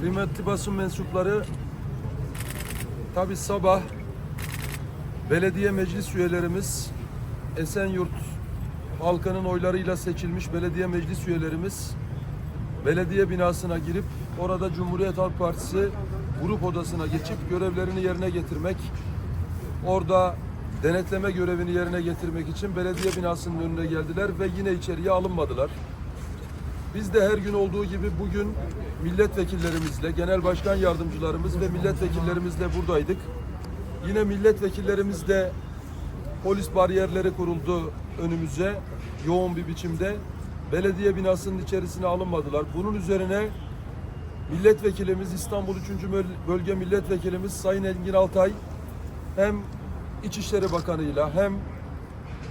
Kıymetli basın mensupları, tabi sabah belediye meclis üyelerimiz, Esenyurt halkının oylarıyla seçilmiş belediye meclis üyelerimiz belediye binasına girip orada Cumhuriyet Halk Partisi grup odasına geçip görevlerini yerine getirmek, orada denetleme görevini yerine getirmek için belediye binasının önüne geldiler ve yine içeriye alınmadılar. Biz de her gün olduğu gibi bugün milletvekillerimizle, genel başkan yardımcılarımız ve milletvekillerimizle buradaydık. Yine milletvekillerimizle polis bariyerleri kuruldu önümüze yoğun bir biçimde. Belediye binasının içerisine alınmadılar. Bunun üzerine milletvekilimiz İstanbul 3. Bölge Milletvekilimiz Sayın Engin Altay hem İçişleri Bakanı'yla hem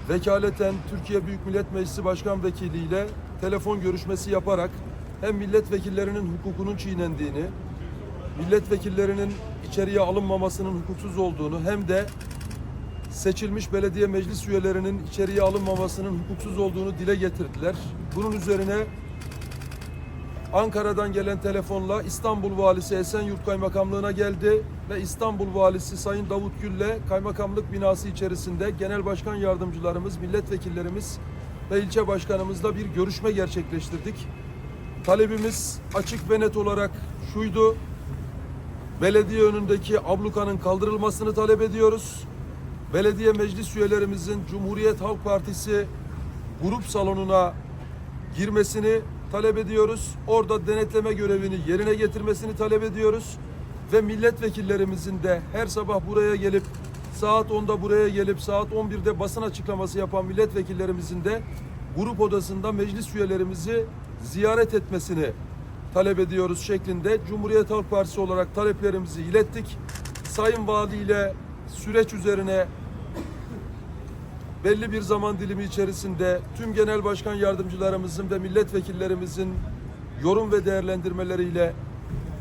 vekaleten Türkiye Büyük Millet Meclisi Başkan Vekili ile telefon görüşmesi yaparak hem milletvekillerinin hukukunun çiğnendiğini, milletvekillerinin içeriye alınmamasının hukuksuz olduğunu hem de seçilmiş belediye meclis üyelerinin içeriye alınmamasının hukuksuz olduğunu dile getirdiler. Bunun üzerine Ankara'dan gelen telefonla İstanbul Valisi Esenyurt Kaymakamlığı'na geldi ve İstanbul Valisi Sayın Davut Gül'le kaymakamlık binası içerisinde genel başkan yardımcılarımız, milletvekillerimiz ve ilçe başkanımızla bir görüşme gerçekleştirdik. Talebimiz açık ve net olarak şuydu. Belediye önündeki ablukanın kaldırılmasını talep ediyoruz. Belediye meclis üyelerimizin Cumhuriyet Halk Partisi grup salonuna girmesini talep ediyoruz. Orada denetleme görevini yerine getirmesini talep ediyoruz. Ve milletvekillerimizin de her sabah buraya gelip saat 10'da buraya gelip saat 11'de basın açıklaması yapan milletvekillerimizin de grup odasında meclis üyelerimizi ziyaret etmesini talep ediyoruz şeklinde Cumhuriyet Halk Partisi olarak taleplerimizi ilettik. Sayın Vali ile süreç üzerine belli bir zaman dilimi içerisinde tüm genel başkan yardımcılarımızın ve milletvekillerimizin yorum ve değerlendirmeleriyle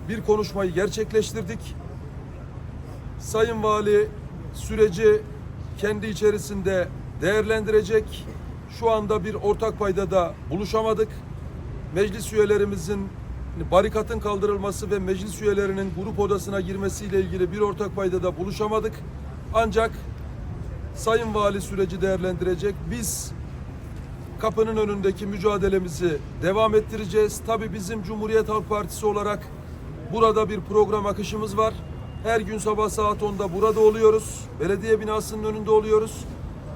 bir konuşmayı gerçekleştirdik. Sayın Vali süreci kendi içerisinde değerlendirecek. Şu anda bir ortak paydada buluşamadık. Meclis üyelerimizin barikatın kaldırılması ve meclis üyelerinin grup odasına girmesiyle ilgili bir ortak paydada buluşamadık. Ancak Sayın Vali süreci değerlendirecek. Biz kapının önündeki mücadelemizi devam ettireceğiz. Tabii bizim Cumhuriyet Halk Partisi olarak burada bir program akışımız var. Her gün sabah saat 10'da burada oluyoruz. Belediye binasının önünde oluyoruz.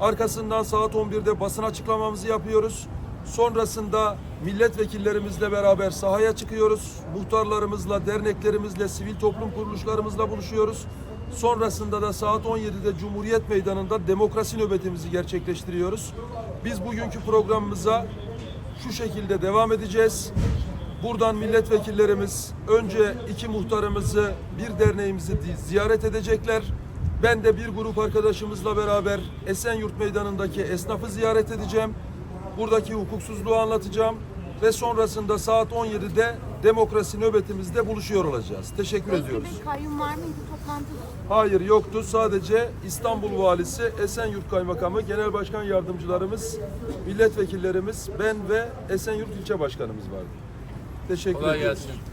Arkasından saat 11'de basın açıklamamızı yapıyoruz. Sonrasında milletvekillerimizle beraber sahaya çıkıyoruz. Muhtarlarımızla, derneklerimizle, sivil toplum kuruluşlarımızla buluşuyoruz. Sonrasında da saat 17'de Cumhuriyet Meydanı'nda demokrasi nöbetimizi gerçekleştiriyoruz. Biz bugünkü programımıza şu şekilde devam edeceğiz. Buradan milletvekillerimiz önce iki muhtarımızı, bir derneğimizi ziyaret edecekler. Ben de bir grup arkadaşımızla beraber Esenyurt Meydanı'ndaki esnafı ziyaret edeceğim. Buradaki hukuksuzluğu anlatacağım ve sonrasında saat 17'de demokrasi nöbetimizde buluşuyor olacağız. Teşekkür ediyoruz. Peki bir kayyum var mıydı toplantıda? Hayır yoktu. Sadece İstanbul Valisi, Esenyurt Kaymakamı, Genel Başkan Yardımcılarımız, milletvekillerimiz, ben ve Esenyurt İlçe Başkanımız vardı. Teşekkür Kolay ediyoruz. gelsin.